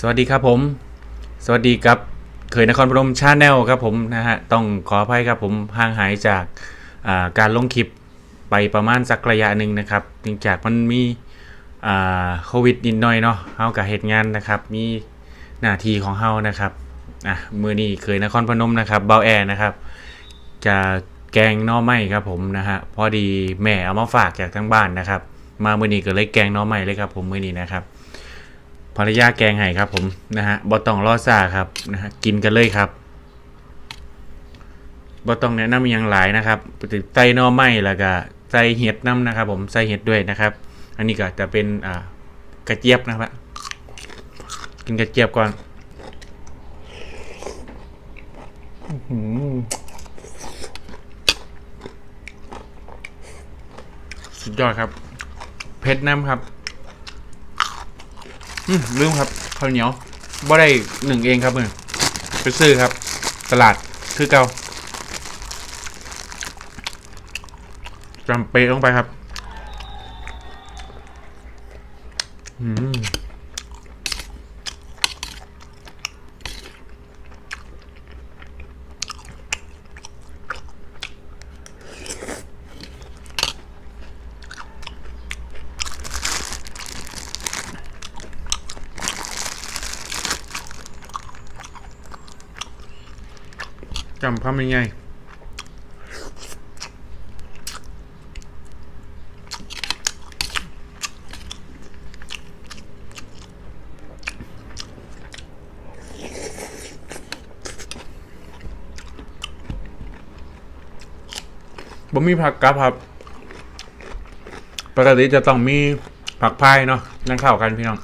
สวัสดีครับผม สวัสดีครับเคยนครพนมชาแนลครับผมนะฮะต้องขออภัยครับผมห่างหายจากาการลงคลิปไปประมาณสักระยะหนึ่งนะครับเนื่องจากมันมีโควิดนิดหน่อยเนาะเฮากับเหตุงานนะครับมีหน้าที่ของเฮานะครับอะมือนี้เคยนครพนมนะครับเบาแอร์นะครับ จะแกงน่อไม้ครับผมนะฮะพอดีแม่เอามาฝากจากทั้งบ้านนะครับ มามือนี้ก็เลยแกงน่อไม้เลยครับผมมือนี้นะครับ ภรรยาแกงไห้ครับผมนะฮะบอต้องรอซาครับนะฮะกินกันเลยครับบอต้องแนะนำอหยังหลายนะครับใส่นอไม้แล้วก็ใส่เห็ดน้ำนะครับ ผมใส่เห็ดด้วยนะครับ อันนี้ก็จะเป็นอ่ากระเจี๊ยบนะครับกินกระเจี๊ยบก่อนสุดยอดครับเผ็ดน้ำครับ อืมลืมครับข้าวเหนียวบ่ได้หนึ่งเองครับมือไปซื้อครับ ตลาดคือเก่าจำเปลงไปครับ อืม จำคำยังไงบ่มีผักกับครับ ปกติจะต้องมีผักพายเนาะนั่งเข้ากันพี่น้อง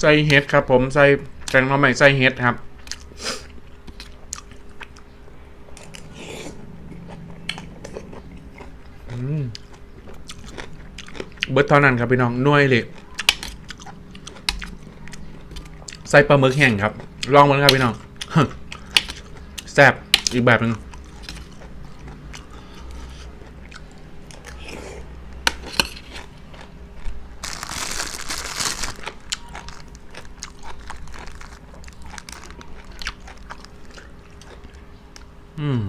ใส่เห็ดครับ ผมใส่แกงหน่อไม้ใส่เห็ดครับเบิดเท่านั้นครับพี่น้องน่วยเลยใส่ปลาหมึกแห้งครับ ลองมันครับพี่น้องแซ่บอีกแบบหนึ่ง อืม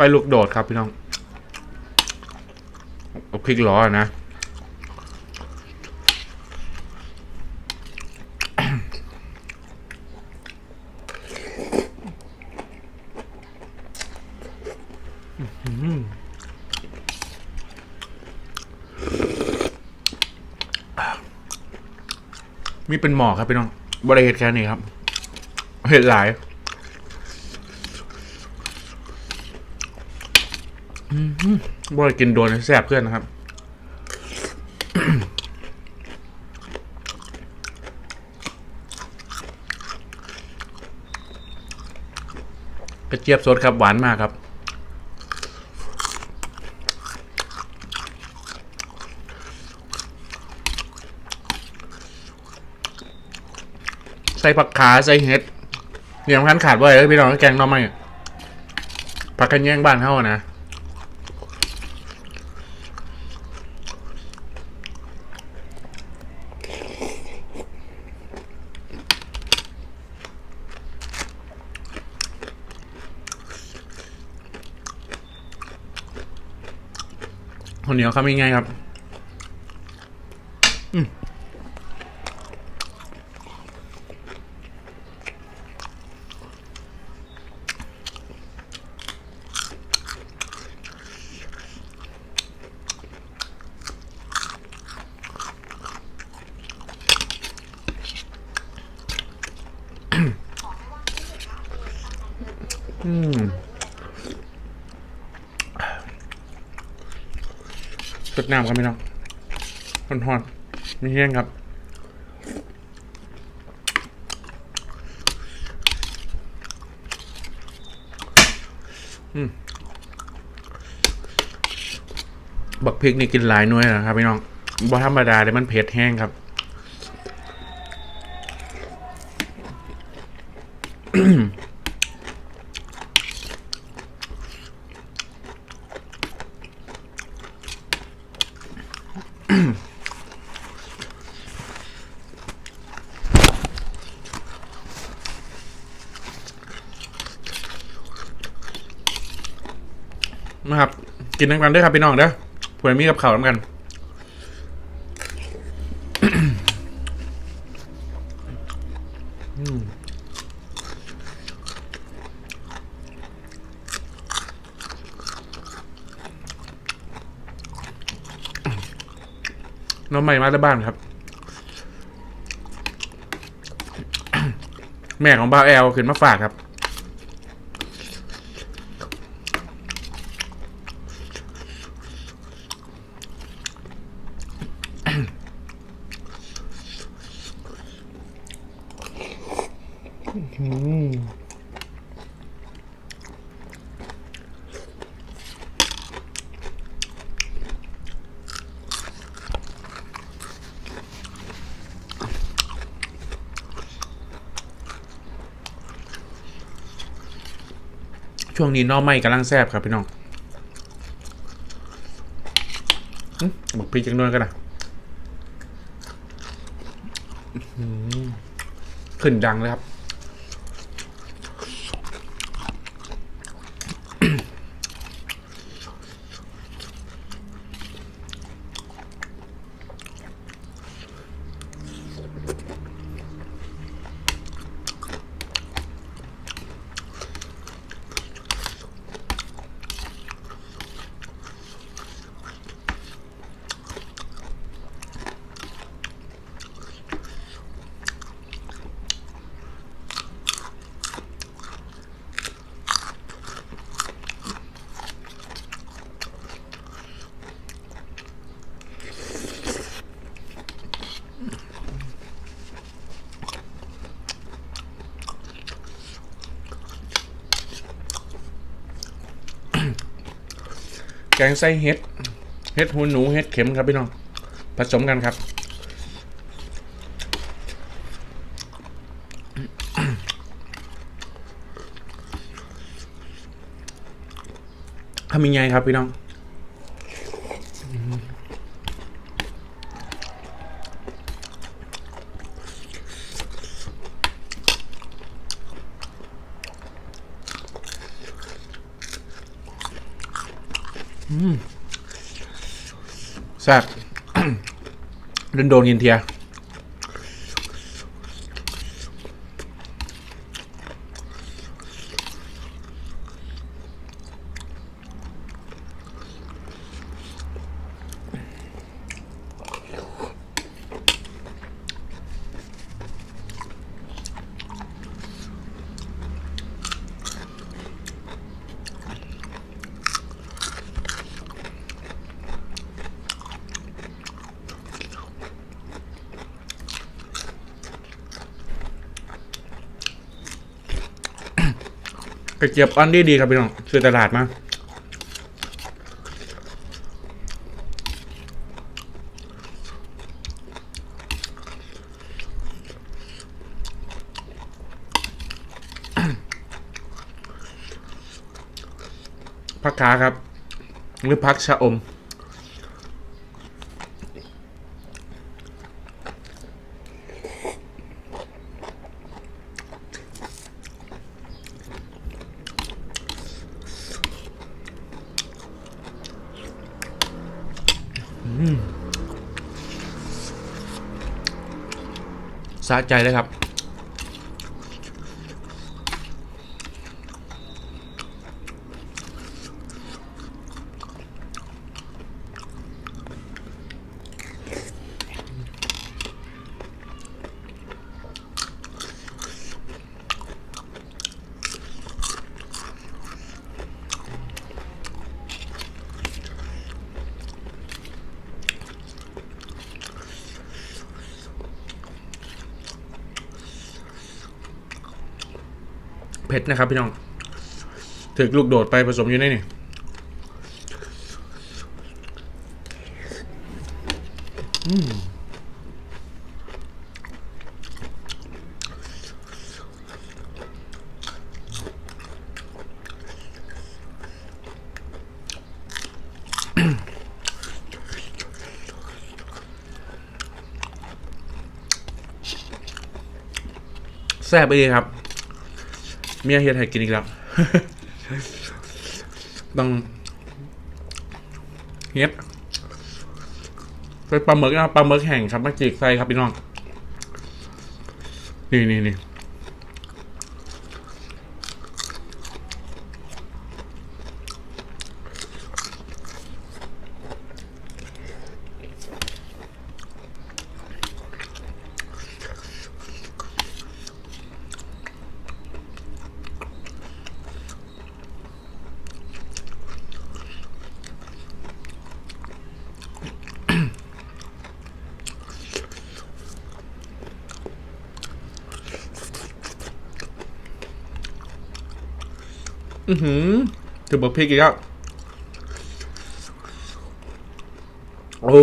ไฟลุกโดดครับพี่น้อง พริกล้อนะมีเป็นหมอครับพี่น้องบริเหตุแค่นี้ครับ เห็ดหลายบ่อยกินโดนแซ่บเพื่อนนะครับ กระเจี๊ยบสดครับหวานมากครับ ใส่ผักขาใส่เห็ดเนี่ยมันขาดไว้เลยพี่น้องแกงน้องไม่ผักกันแย่งบ้านเท่านะ คนเหนียวครับง่ายๆครับ อืม อืมสด น้ำครับพี่น้องฮอนๆมีแห้งครับบักพริกนี่กินหลายหน่วยนะครับพี่น้องบ่ธรรมดาเลยมันเผ็ดแห้งครับ นะครับ กินน้ำกันด้วยครับพี่น้องเด้อผัวมีกับข่าวน้ำกัน น้องใหม่มาได้บ้านครับ แม่ของบ่าวแอลขึ้นมาฝากครับ ช่วงนี้น้อไม่กำลังแซ่บครับพี่น้องบอกพริกจังนวลกันนะขึ้นดังเลยครับ แกงไส้เห็ด เห็ดหูหนู เห็ดเข็มครับพี่น้อง ผสมกันครับ ทำยังไงครับพี่น้อง แซ่บ โดนโดนกินเทีย กระเจี๊ยบอันดีดีครับพี่น้องซื้อตลาดมาพักขาครับ หรือพักชะอม สะใจเลยครับ เผ็ดนะครับ พี่น้องถึกลูกโดดไปผสมอยู่ในนี่แซ่บไปดีครับ เมียเฮียไทยกินอีกแล้วต้องเฮ็ดเป็นปลาหมึกนะปลาหมึกแห้งครับมาจีกใส่ครับพี่น้อง นี่นี่นี่ อือหือถือบอกพริกอีกแล้วโอ้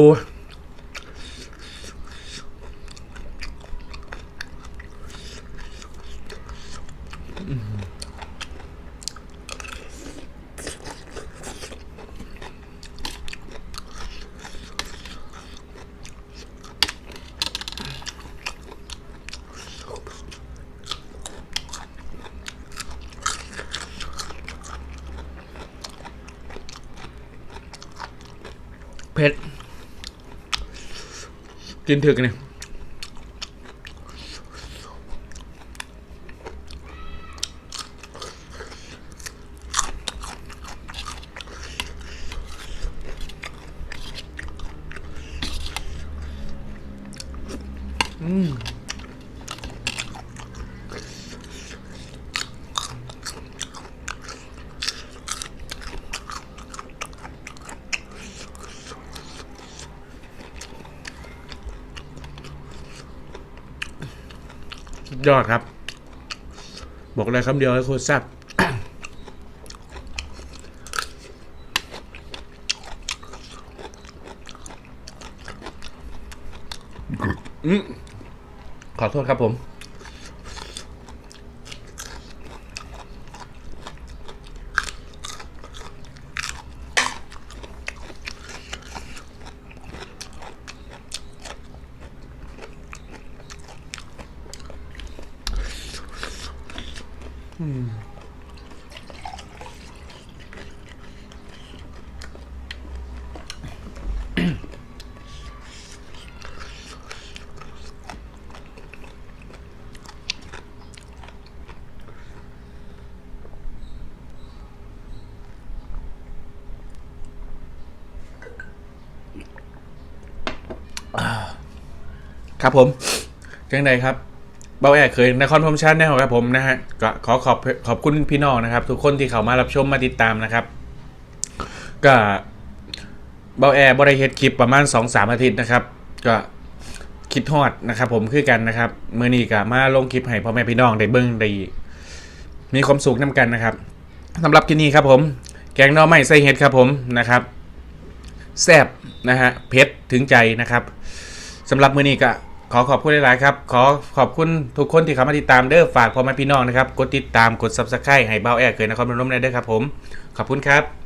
เผ็ด กินถึกเนี่ยสุด ยอดครับ บอกเลยคำเดียวให้โคตรแซ่บขอโทษครับผม ครับผมจังใดครับเบาแอกเคยนครพมชันแน่ครับผมนะฮะก็ขอขอบขอบคุณพี่น้องนะครับ ทุกคนที่เข้ามารับชมมาติดตามนะครับ ก็เบาแอร์บริเฮดคลิปประมาณ2อสามอาทิตย์นะครับ ก็คิดทอดนะครับ ผมคือกันนะครับเมื่อนี้ก็มาลงคลิปให้พ่อแม่พี่น้องได้เบิ้งได้มีความสุขน้ากันนะครับสำหรับที่นี่ครับผม แกงน่อไม้ใส่เห็ดครับผมนะครับแซ่บนะฮะเผ็ดถึงใจนะครับสำหรับมือนี้ก็ ขอขอบคุณหลาย ๆ ครับ ขอขอบคุณทุกคนที่เข้ามาติดตามเด้อฝากพ่อแม่พี่น้องนะครับ กดติดตามกดซับสไครต์ให้เบ้าแอร์เกิดนครพนมได้เด้อครับผม ขอบคุณครับ